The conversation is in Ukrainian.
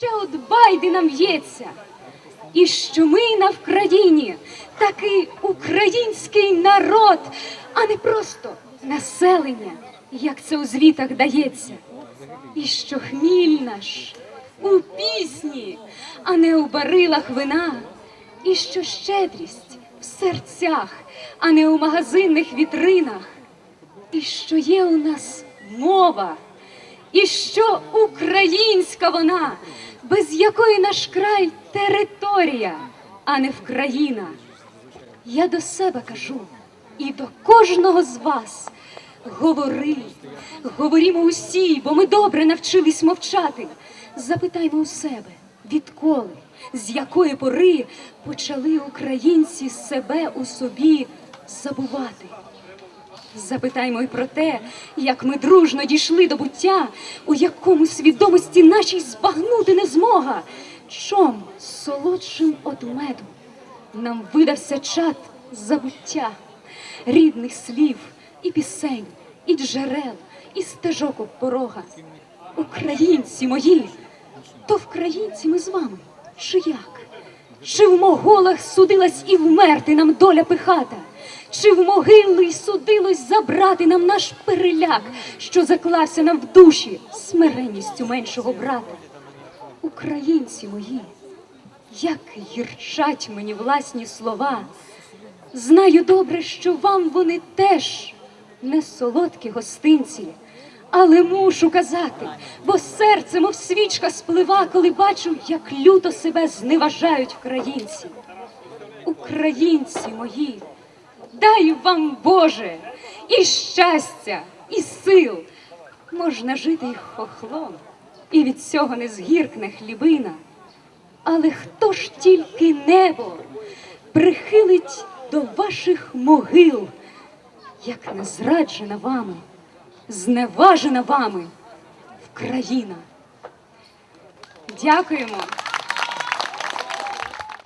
Ще от байди нам в'ється, і що ми на Вкраїні такий український народ, а не просто населення, як це у звітах дається. І що хміль наш у пісні, а не у барилах вина, і що щедрість в серцях, а не у магазинних вітринах, і що є у нас мова, і що українська вона, без якої наш край територія, а не вкраїна. Я до себе кажу і до кожного з вас. Говори, говорімо усі, бо ми добре навчились мовчати. Запитаймо у себе, відколи, з якої пори почали українці себе у собі забувати. Запитаймо й про те, як ми дружно дійшли до буття, у якому свідомості нашій збагнути не змога, чом солодшим од меду нам видався чад забуття, рідних слів і пісень, і джерел, і стежок об порога. Українці мої, то вкраїнці ми з вами, чи як? Чи в моголах судилась і вмерти нам доля пихата? Чи в могили судилось забрати нам наш переляк, що заклався нам в душі смиренністю меншого брата? Українці мої, як гірчать мені власні слова, знаю добре, що вам вони теж не солодкі гостинці, але мушу казати, бо серце, мов свічка сплива, коли бачу, як люто себе зневажають українці. Українці мої, дай вам Боже і щастя, і сил. Можна жити й хохлом, і від цього не згіркне хлібина. Але хто ж тільки небо прихилить до ваших могил, як не зраджена вами, зневажена вами Вкраїна? Дякуємо.